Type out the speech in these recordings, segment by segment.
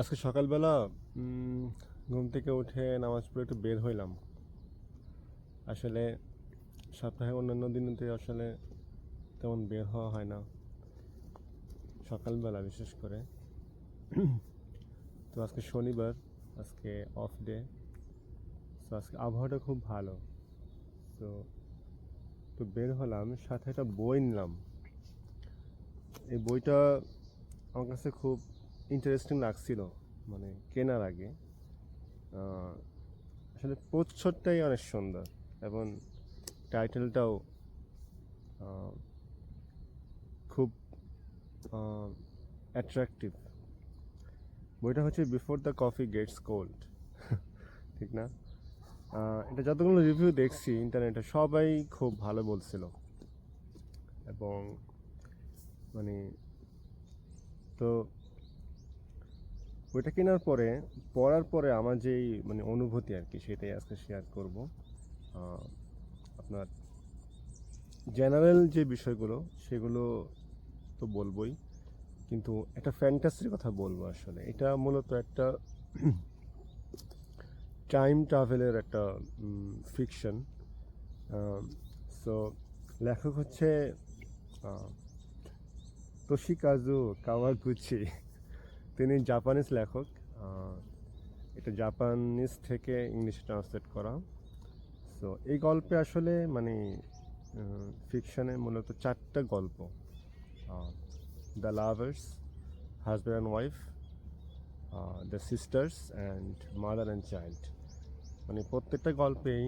আজকে সকালবেলা ঘুম থেকে উঠে নামাজ পড়ে একটু বের হইলাম। আসলে সপ্তাহে অন্যান্য দিনতে আসলে তেমন বের হওয়া হয় না। সকালবেলা বিশেষ করে। তো আজকে শনিবার, আজকে অফ ডে তো আজকে আবহাওয়াটা খুব ভালো। তো তো বের হলাম, সাথে একটা বই নিলাম। এই বইটা আমার কাছে খুব ইন্টারেস্টিং লাগছিল মানে কেনার আগে। আসলে প্রচ্ছদটাই অনেক সুন্দর এবং টাইটেলটাও খুব অ্যাট্রাকটিভ বইটা হচ্ছে before the coffee gets cold ঠিক না? এটা যতগুলো রিভিউ দেখছি ইন্টারনেটে সবাই খুব ভালো বলছিল। এবং মানে তো বইটা কেনার পরে পড়ার পরে আমার যেই মানে অনুভূতি আর কি, সেটাই আজকে শেয়ার করব। আপনার জেনারেল যে বিষয়গুলো, সেগুলো তো বলবই। কিন্তু একটা ফ্যান্টাসির কথা বলব আসলে। এটা মূলত একটা টাইম ট্রাভেলের একটা ফিকশন সো লেখক হচ্ছে তোশিকাজু কাওয়াগুচি। তিনি জাপানিজ লেখক এটা জাপানিজ থেকে ইংলিশে ট্রান্সলেট করা। সো এই গল্পে আসলে মানে ফিকশনে মূলত চারটা গল্প the lovers husband and wife the sisters and mother and child মানে প্রত্যেকটা গল্পেই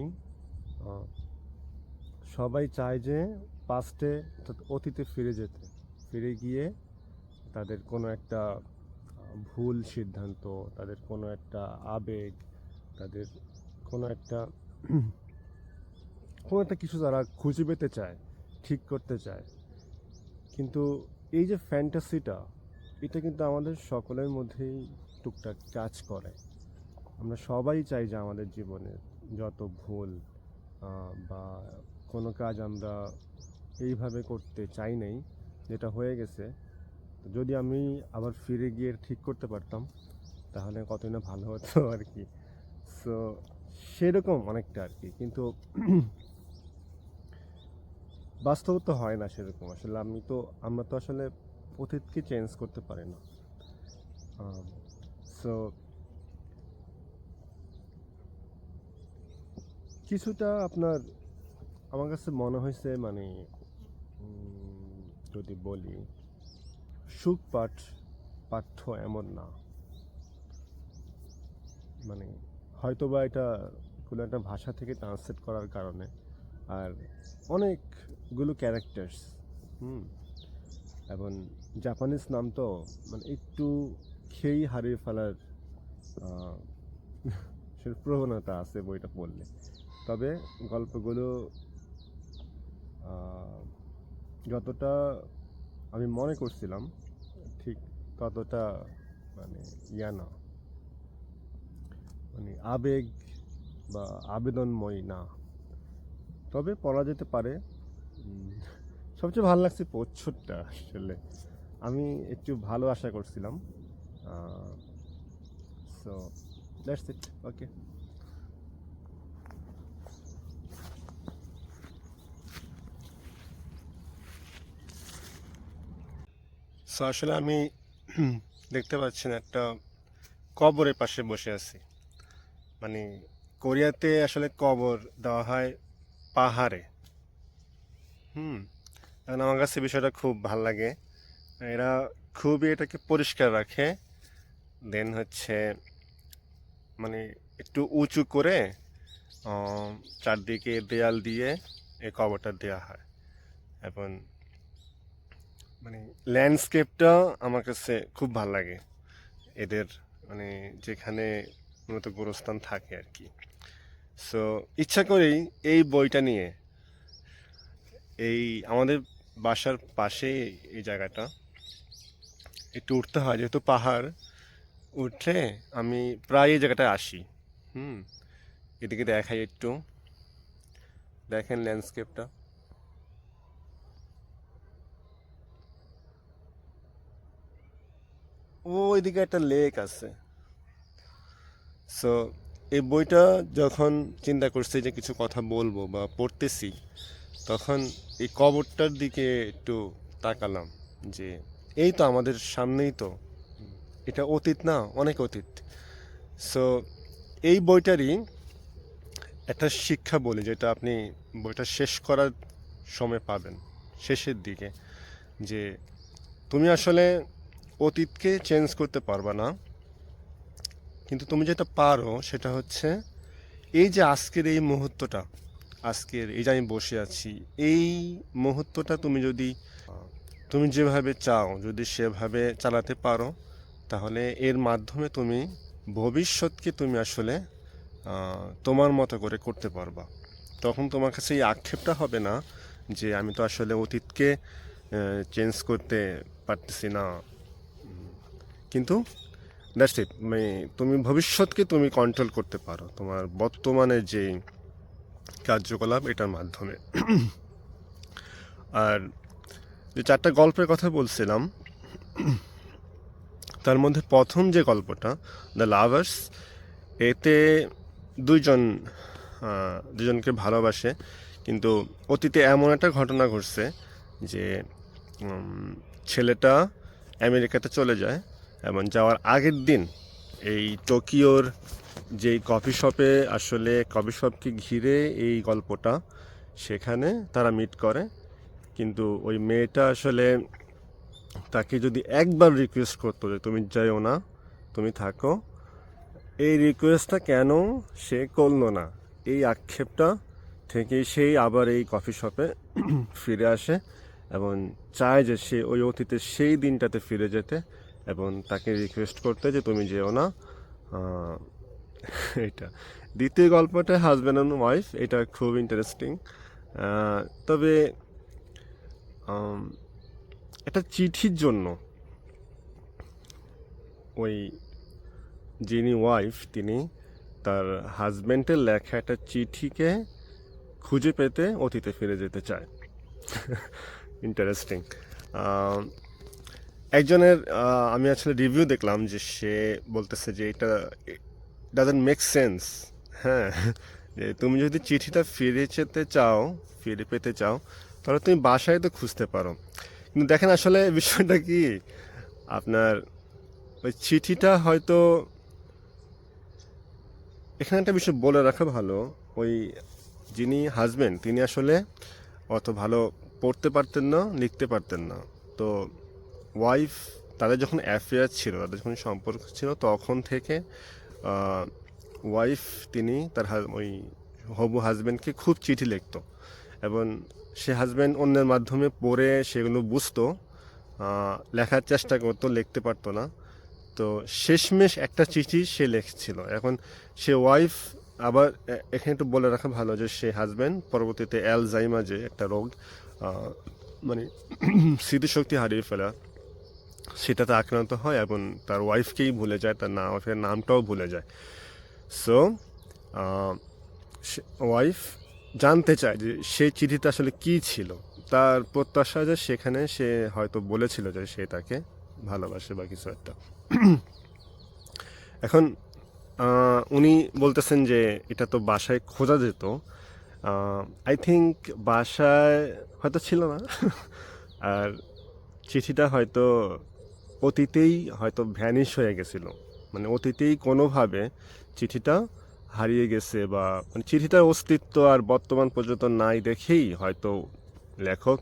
সবাই চায় যে পাস্টে অর্থাৎ অতীতে ফিরে যেতে, ফিরে গিয়ে তাদের কোনো একটা ভুল সিদ্ধান্ত, তাদের কোনো একটা আবেগ, তাদের কোনো একটা কোনো একটা কিছু তারা খুঁজে পেতে চায়, ঠিক করতে চায়। কিন্তু এই যে ফ্যান্টাসিটা, এটা কিন্তু আমাদের সকলের মধ্যেই টুকটাক কাজ করে। আমরা সবাই চাই যে আমাদের জীবনে যত ভুল বা কোনো কাজ আমরা এইভাবে করতে চাই নাই, যেটা হয়ে গেছে যদি আমি আবার ফিরে গিয়ে ঠিক করতে পারতাম, তাহলে কতই না ভালো হতো আর কি। সো সেরকম অনেকটা আর কি। কিন্তু বাস্তব তো হয় না সেরকম। আসলে আমি তো, আমরা তো আসলে অতীতকে চেঞ্জ করতে পারি না। সো কিছুটা আপনার, আমার কাছে মনে হয়েছে মানে যদি বলি সুখ পাঠ পাঠ্য এমন না। মানে হয়তোবা এটা কোনো একটা ভাষা থেকে ট্রান্সলেট করার কারণে। আর অনেকগুলো ক্যারেক্টার্স হুম, এবং জাপানিজ নাম তো মানে একটু খেয়েই হারিয়ে ফেলার প্রবণতা আছে বইটা পড়লে। তবে গল্পগুলো যতটা আমি মনে করছিলাম ততটা মানে ইয়া না। মানে আবেগ বা আবেদনময় না। তবে পড়া যেতে পারে সবচেয়ে ভালো লাগছে প্রচ্ছদটা আসলে। আমি একটু ভালো আশা করছিলাম। So that's it okay so আসলে আমি দেখতে পাচ্ছেন একটা কবরের পাশে বসে আছি। মানে কোরিয়াতে আসলে কবর দেওয়া হয় পাহাড়ে। হুম এখন আমার কাছে বিষয়টা খুব ভালো লাগে। এরা খুবই এটাকে পরিষ্কার রাখে। দেন হচ্ছে মানে একটু উঁচু করে চারদিকে দেয়াল দিয়ে এই কবরটা দেওয়া হয়। এবং মানে ল্যান্ডস্কেপটা আমার কাছে খুব ভালো লাগে। এদের মানে যেখানে মূলত গোরস্থান থাকে আর কি। সো ইচ্ছা করেই এই বইটা নিয়ে এই আমাদের বাসার পাশে এই জায়গাটা একটু উঠতে হয়। যেহেতু পাহাড় উঠলে আমি প্রায় এই জায়গাটায় আসি। হুম, এদিকে দেখাই একটু। দেখেন ল্যান্ডস্কেপটা ওইদিকে একটা লেক আছে। সো এই বইটা যখন চিন্তা করছি যে কিছু কথা বলব বা পড়তেছি, তখন এই কবরটার দিকে একটু তাকালাম যে এই তো আমাদের সামনেই তো। এটা অতীত না, অনেক অতীত। সো এই বইটারই একটা শিক্ষা বলি যেটা আপনি বইটা শেষ করার সময় পাবেন, শেষের দিকে। যে তুমি আসলে অতীতকে চেঞ্জ করতে পারবা না। কিন্তু তুমি যেটা পারো সেটা হচ্ছে এই যে আজকের এই মুহূর্তটা, আজকের এই যে আমি বসে আছি, এই মুহূর্তটা তুমি যদি, তুমি যেভাবে চাও, যদি সেভাবে চালাতে পারো, তাহলে এর মাধ্যমে তুমি ভবিষ্যৎকে তুমি আসলে তোমার মতো করে করতে পারবা। তখন তোমার কাছে এই আক্ষেপটা হবে না যে আমি তো আসলে অতীতকে চেঞ্জ করতে পারতেছি না। কিন্তু দ্যাটস ইট মানে তুমি ভবিষ্যৎকে তুমি কন্ট্রোল করতে পারো। তোমার বর্তমানে যে কার্যকলাপ, এটার মাধ্যমে। আর যে চারটা গল্পের কথা বলছিলাম, তার মধ্যে প্রথম যে গল্পটা দ্য লাভার্স এতে দুইজন দুজনকে ভালোবাসে। কিন্তু অতীতে এমন একটা ঘটনা ঘটছে যে ছেলেটা আমেরিকাতে চলে যায়। এবং যাওয়ার আগের দিন এই টোকিওর যেই কফি শপে আসলে কফি শপকে ঘিরে এই গল্পটা সেখানে তারা মিট করে। কিন্তু ওই মেয়েটা আসলে তাকে যদি একবার রিকোয়েস্ট করতো যে তুমি যাইও না, তুমি থাকো, এই রিকোয়েস্টটা কেন সে করল না? এই আক্ষেপটা থেকে সেই আবার এই কফি শপে ফিরে আসে এবং চায় যে সে ওই অতীতের সেই দিনটাতে ফিরে যেতে। এবং তাকে রিকোয়েস্ট করতে যে তুমি যেও না। এটা। দ্বিতীয় গল্পটা হাজব্যান্ড অ্যান্ড ওয়াইফ এটা খুব ইন্টারেস্টিং তবে একটা চিঠির জন্য। ওই যিনি ওয়াইফ তিনি তার হাজব্যান্ডের লেখা একটা চিঠিকে খুঁজে পেতে অতীতে ফিরে যেতে চায়। ইন্টারেস্টিং একজনের আমি আসলে রিভিউ দেখলাম যে সে বলতেছে যে এটা ডাজেন্ট মেক সেন্স হ্যাঁ যে তুমি যদি চিঠিটা ফিরে যেতে চাও, ফিরে পেতে চাও, তাহলে তুমি বাসায় তো খুঁজতে পারো। কিন্তু দেখেন আসলে বিষয়টা কি, আপনার ওই চিঠিটা হয়তো, এখানে একটা বিষয় বলে রাখা ভালো, ওই যিনি হাজবেন্ড তিনি আসলে অত ভালো পড়তে পারতেন না, লিখতে পারতেন না। তো ওয়াইফ তাদের যখন অ্যাফেয়ার ছিল, তাদের যখন সম্পর্ক ছিল, তখন থেকে ওয়াইফ তিনি তার ওই হবু হাজব্যান্ডকে খুব চিঠি লিখত। এবং সে হাজব্যান্ড অন্যের মাধ্যমে পড়ে সেগুলো বুঝতো লেখার চেষ্টা করতো, লিখতে পারতো না। তো শেষমেশ একটা চিঠি সে লিখছিল। এখন সে ওয়াইফ আবার এখানে একটু বলে রাখা ভালো যে সে হাজব্যান্ড পরবর্তীতে অ্যালজাইমা যে একটা রোগ মানে স্মৃতিশক্তি হারিয়ে ফেলা সেটাতে আক্রান্ত হয় এবং তার ওয়াইফকেই ভুলে যায়, তার না ওয়াইফের নামটাও ভুলে যায়। সো ওয়াইফ জানতে চায় যে সেই চিঠিতে আসলে কি ছিল। তার প্রত্যাশা যে সেখানে সে হয়তো বলেছিল যে সে তাকে ভালোবাসে বা কিছু একটা। এখন উনি বলতেছেন যে এটা তো বাসায় খোঁজা যেত। আই থিঙ্ক বাসায় হয়তো ছিল না। আর চিঠিটা হয়তো অতীতেই হয়তো ভ্যানিশ হয়ে গেছিল। মানে অতীতেই কোনোভাবে চিঠিটা হারিয়ে গেছে বা মানে চিঠিটার অস্তিত্ব আর বর্তমান পর্যন্ত নাই দেখেই হয়তো লেখক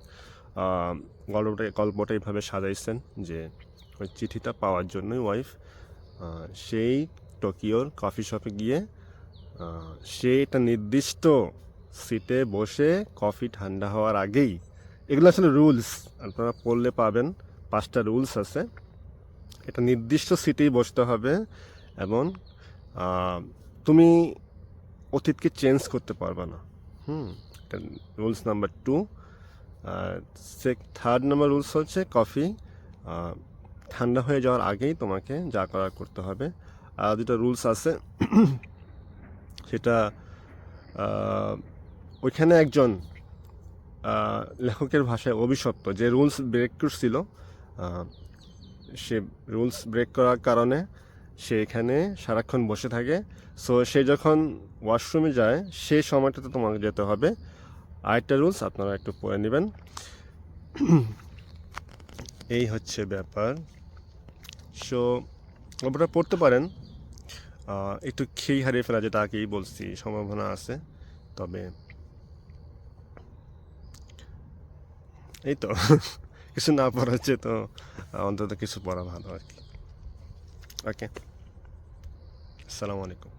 গল্পটা গল্পটা এইভাবে সাজাইছেন যে ওই চিঠিটা পাওয়ার জন্যই ওয়াইফ সেই টোকিওর কফি শপে গিয়ে সে একটা নির্দিষ্ট সিটে বসে কফি ঠান্ডা হওয়ার আগেই, এগুলো আসলে রুলস আপনারা পড়লে পাবেন। পাঁচটা রুলস আছে। এটা নির্দিষ্ট সিটেই বসতে হবে এবং তুমি অতীতকে চেঞ্জ করতে পারবে না। হুম rules number two say third number rules হচ্ছে কফি ঠান্ডা হয়ে যাওয়ার আগেই তোমাকে যা করার করতে হবে। আর দুটো রুলস আছে, সেটা ওইখানে একজন লেখকের ভাষায় অভিশপ্ত, যে রুলস ব্রেক করছিল সে রুলস ব্রেক করার কারণে সে এখানে সারাক্ষণ বসে থাকে। সো সে যখন ওয়াশরুমে যায় সেই সময়টাতে তোমাকে যেতে হবে। আরেকটা রুলস আপনারা একটু পড়ে নেবেন। এই হচ্ছে ব্যাপার। সো আপনারা পড়তে পারেন। একটু খেই হারিয়ে ফেলা যেটা আগেই বলছি, সম্ভাবনা আছে। তবে, এই তো। কিছু না পড়া হচ্ছে তো অন্তত কিছু পড়া ভালো আর কি। ওকে আসসালামু আলাইকুম।